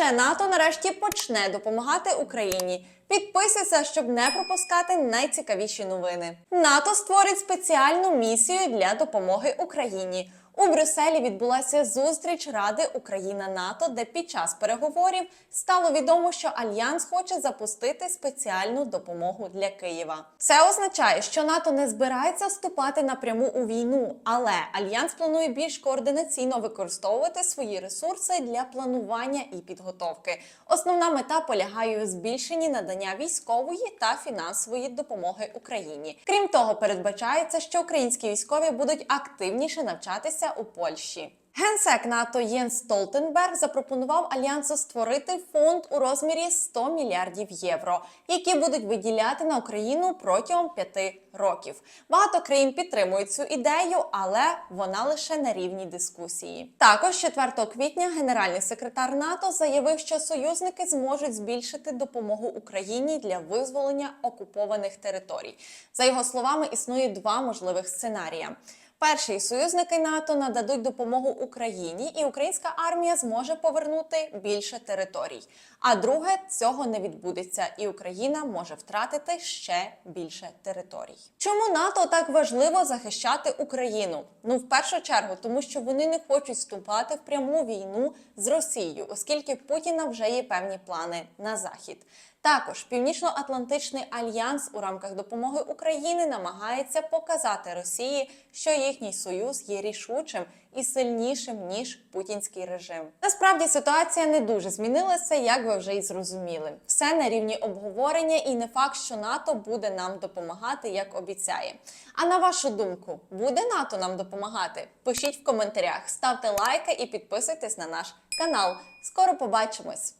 ще НАТО нарешті почне допомагати Україні. Підписуйся, щоб не пропускати найцікавіші новини. НАТО створить спеціальну місію для допомоги Україні. У Брюсселі відбулася зустріч Ради Україна НАТО, де під час переговорів стало відомо, що альянс хоче запустити спеціальну допомогу для Києва. Це означає, що НАТО не збирається вступати напряму у війну, але альянс планує більш координаційно використовувати свої ресурси для планування і підготовки. Основна мета полягає у збільшенні надання військової та фінансової допомоги Україні. Крім того, передбачається, що українські військові будуть активніше навчатися у Польщі. Генсек НАТО Єнс Столтенберг запропонував альянсу створити фонд у розмірі 100 мільярдів євро, які будуть виділяти на Україну протягом п'яти років. Багато країн підтримують цю ідею, але вона лише на рівні дискусії. Також 4 квітня генеральний секретар НАТО заявив, що союзники зможуть збільшити допомогу Україні для визволення окупованих територій. За його словами, існує два можливих сценарія. Перший союзники НАТО нададуть допомогу Україні, і українська армія зможе повернути більше територій. А друге, цього не відбудеться, і Україна може втратити ще більше територій. Чому НАТО так важливо захищати Україну? Ну, в першу чергу, тому що вони не хочуть вступати в пряму війну з Росією, оскільки Путіна вже є певні плани на захід. Також Північно-Атлантичний альянс у рамках допомоги Україні намагається показати Росії, що їхній союз є рішучим і сильнішим ніж путінський режим. Насправді ситуація не дуже змінилася, як ви вже й зрозуміли. Все на рівні обговорення, і не факт, що НАТО буде нам допомагати, як обіцяє. А на вашу думку, буде НАТО нам допомагати? Пишіть в коментарях, ставте лайки і підписуйтесь на наш канал. Скоро побачимось!